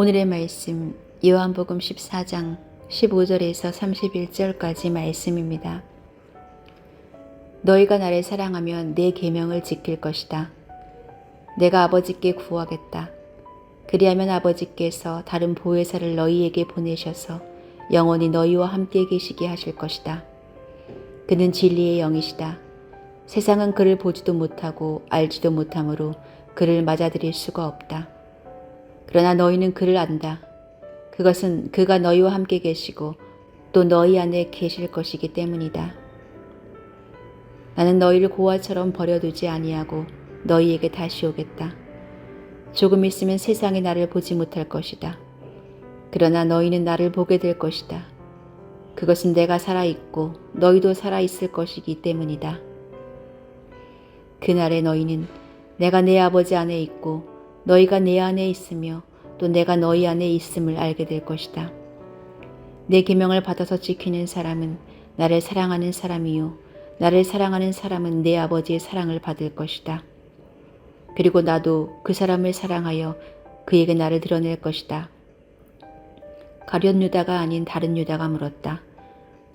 오늘의 말씀 요한복음 14장 15절에서 31절까지 말씀입니다. 너희가 나를 사랑하면 내 계명을 지킬 것이다. 내가 아버지께 구하겠다. 그리하면 아버지께서 다른 보혜사를 너희에게 보내셔서 영원히 너희와 함께 계시게 하실 것이다. 그는 진리의 영이시다. 세상은 그를 보지도 못하고 알지도 못하므로 그를 맞아들일 수가 없다. 그러나 너희는 그를 안다. 그것은 그가 너희와 함께 계시고 또 너희 안에 계실 것이기 때문이다. 나는 너희를 고아처럼 버려두지 아니하고 너희에게 다시 오겠다. 조금 있으면 세상이 나를 보지 못할 것이다. 그러나 너희는 나를 보게 될 것이다. 그것은 내가 살아있고 너희도 살아있을 것이기 때문이다. 그날에 너희는 내가 내 아버지 안에 있고 너희가 내 안에 있으며 또 내가 너희 안에 있음을 알게 될 것이다. 내 계명을 받아서 지키는 사람은 나를 사랑하는 사람이요 나를 사랑하는 사람은 내 아버지의 사랑을 받을 것이다. 그리고 나도 그 사람을 사랑하여 그에게 나를 드러낼 것이다. 가련 유다가 아닌 다른 유다가 물었다.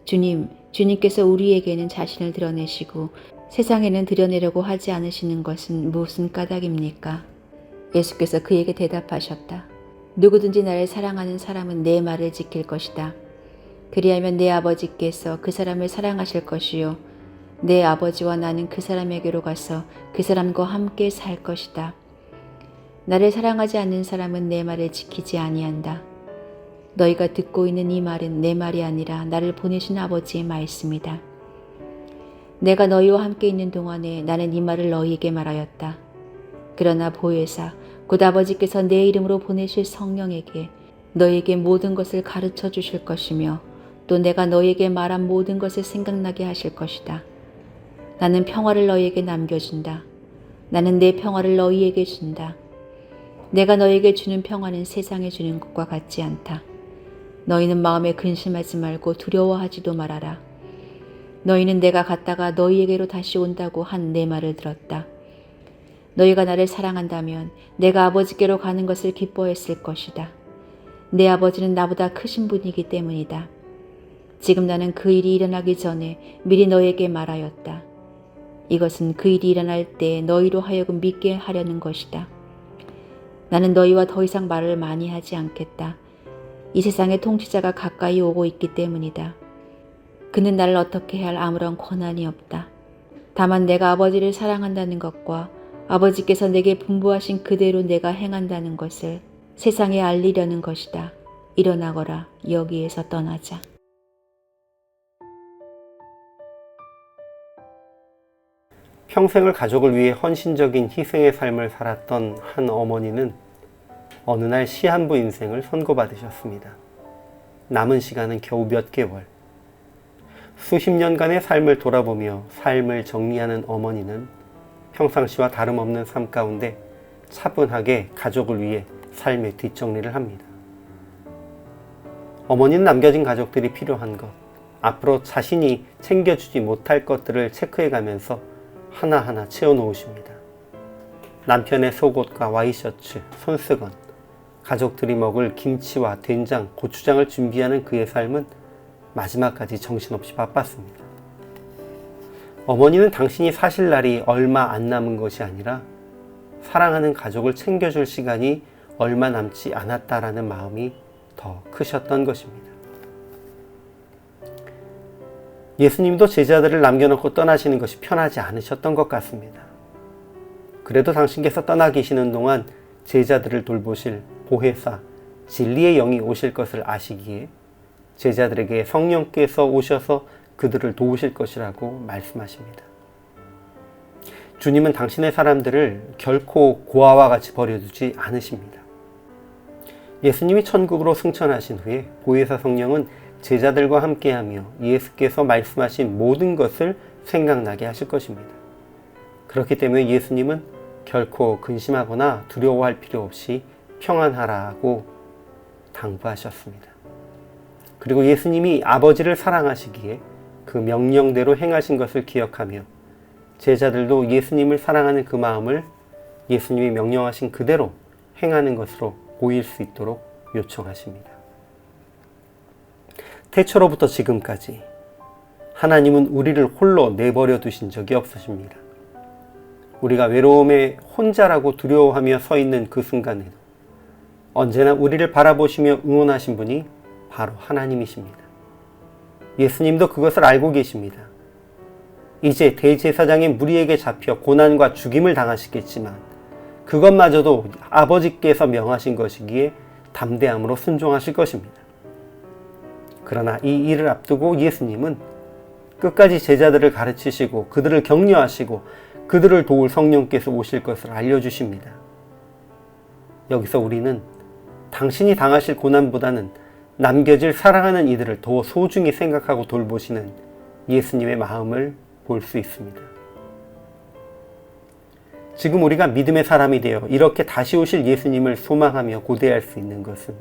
주님, 주님께서 우리에게는 자신을 드러내시고 세상에는 드러내려고 하지 않으시는 것은 무슨 까닭입니까? 예수께서 그에게 대답하셨다. 누구든지 나를 사랑하는 사람은 내 말을 지킬 것이다. 그리하면 내 아버지께서 그 사람을 사랑하실 것이요. 내 아버지와 나는 그 사람에게로 가서 그 사람과 함께 살 것이다. 나를 사랑하지 않는 사람은 내 말을 지키지 아니한다. 너희가 듣고 있는 이 말은 내 말이 아니라 나를 보내신 아버지의 말씀이다. 내가 너희와 함께 있는 동안에 나는 이 말을 너희에게 말하였다. 그러나 보혜사 곧 아버지께서 내 이름으로 보내실 성령에게 너희에게 모든 것을 가르쳐 주실 것이며 또 내가 너희에게 말한 모든 것을 생각나게 하실 것이다. 나는 평화를 너희에게 남겨준다. 나는 내 평화를 너희에게 준다. 내가 너희에게 주는 평화는 세상에 주는 것과 같지 않다. 너희는 마음에 근심하지 말고 두려워하지도 말아라. 너희는 내가 갔다가 너희에게로 다시 온다고 한 내 말을 들었다. 너희가 나를 사랑한다면 내가 아버지께로 가는 것을 기뻐했을 것이다. 내 아버지는 나보다 크신 분이기 때문이다. 지금 나는 그 일이 일어나기 전에 미리 너에게 말하였다. 이것은 그 일이 일어날 때 너희로 하여금 믿게 하려는 것이다. 나는 너희와 더 이상 말을 많이 하지 않겠다. 이 세상의 통치자가 가까이 오고 있기 때문이다. 그는 나를 어떻게 할 아무런 권한이 없다. 다만 내가 아버지를 사랑한다는 것과 아버지께서 내게 분부하신 그대로 내가 행한다는 것을 세상에 알리려는 것이다. 일어나거라 여기에서 떠나자. 평생을 가족을 위해 헌신적인 희생의 삶을 살았던 한 어머니는 어느 날 시한부 인생을 선고받으셨습니다. 남은 시간은 겨우 몇 개월. 수십 년간의 삶을 돌아보며 삶을 정리하는 어머니는 평상시와 다름없는 삶 가운데 차분하게 가족을 위해 삶의 뒷정리를 합니다. 어머니는 남겨진 가족들이 필요한 것, 앞으로 자신이 챙겨주지 못할 것들을 체크해 가면서 하나하나 채워놓으십니다. 남편의 속옷과 와이셔츠, 손수건, 가족들이 먹을 김치와 된장, 고추장을 준비하는 그의 삶은 마지막까지 정신없이 바빴습니다. 어머니는 당신이 사실 날이 얼마 안 남은 것이 아니라 사랑하는 가족을 챙겨줄 시간이 얼마 남지 않았다라는 마음이 더 크셨던 것입니다. 예수님도 제자들을 남겨놓고 떠나시는 것이 편하지 않으셨던 것 같습니다. 그래도 당신께서 떠나 계시는 동안 제자들을 돌보실 보혜사, 진리의 영이 오실 것을 아시기에 제자들에게 성령께서 오셔서 그들을 도우실 것이라고 말씀하십니다. 주님은 당신의 사람들을 결코 고아와 같이 버려두지 않으십니다. 예수님이 천국으로 승천하신 후에 보혜사 성령은 제자들과 함께하며 예수께서 말씀하신 모든 것을 생각나게 하실 것입니다. 그렇기 때문에 예수님은 결코 근심하거나 두려워할 필요 없이 평안하라고 당부하셨습니다. 그리고 예수님이 아버지를 사랑하시기에 그 명령대로 행하신 것을 기억하며 제자들도 예수님을 사랑하는 그 마음을 예수님이 명령하신 그대로 행하는 것으로 보일 수 있도록 요청하십니다. 태초로부터 지금까지 하나님은 우리를 홀로 내버려 두신 적이 없으십니다. 우리가 외로움에 혼자라고 두려워하며 서 있는 그 순간에도 언제나 우리를 바라보시며 응원하신 분이 바로 하나님이십니다. 예수님도 그것을 알고 계십니다. 이제 대제사장의 무리에게 잡혀 고난과 죽임을 당하시겠지만 그것마저도 아버지께서 명하신 것이기에 담대함으로 순종하실 것입니다. 그러나 이 일을 앞두고 예수님은 끝까지 제자들을 가르치시고 그들을 격려하시고 그들을 도울 성령께서 오실 것을 알려주십니다. 여기서 우리는 당신이 당하실 고난보다는 남겨질 사랑하는 이들을 더 소중히 생각하고 돌보시는 예수님의 마음을 볼 수 있습니다. 지금 우리가 믿음의 사람이 되어 이렇게 다시 오실 예수님을 소망하며 고대할 수 있는 것은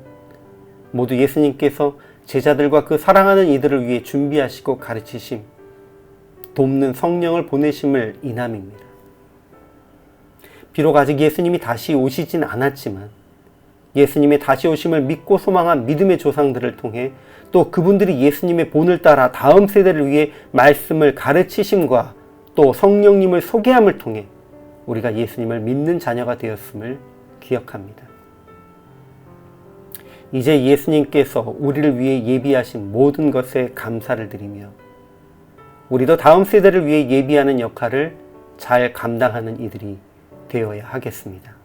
모두 예수님께서 제자들과 그 사랑하는 이들을 위해 준비하시고 가르치심, 돕는 성령을 보내심을 인함입니다. 비록 아직 예수님이 다시 오시진 않았지만 예수님의 다시 오심을 믿고 소망한 믿음의 조상들을 통해 또 그분들이 예수님의 본을 따라 다음 세대를 위해 말씀을 가르치심과 또 성령님을 소개함을 통해 우리가 예수님을 믿는 자녀가 되었음을 기억합니다. 이제 예수님께서 우리를 위해 예비하신 모든 것에 감사를 드리며 우리도 다음 세대를 위해 예비하는 역할을 잘 감당하는 이들이 되어야 하겠습니다.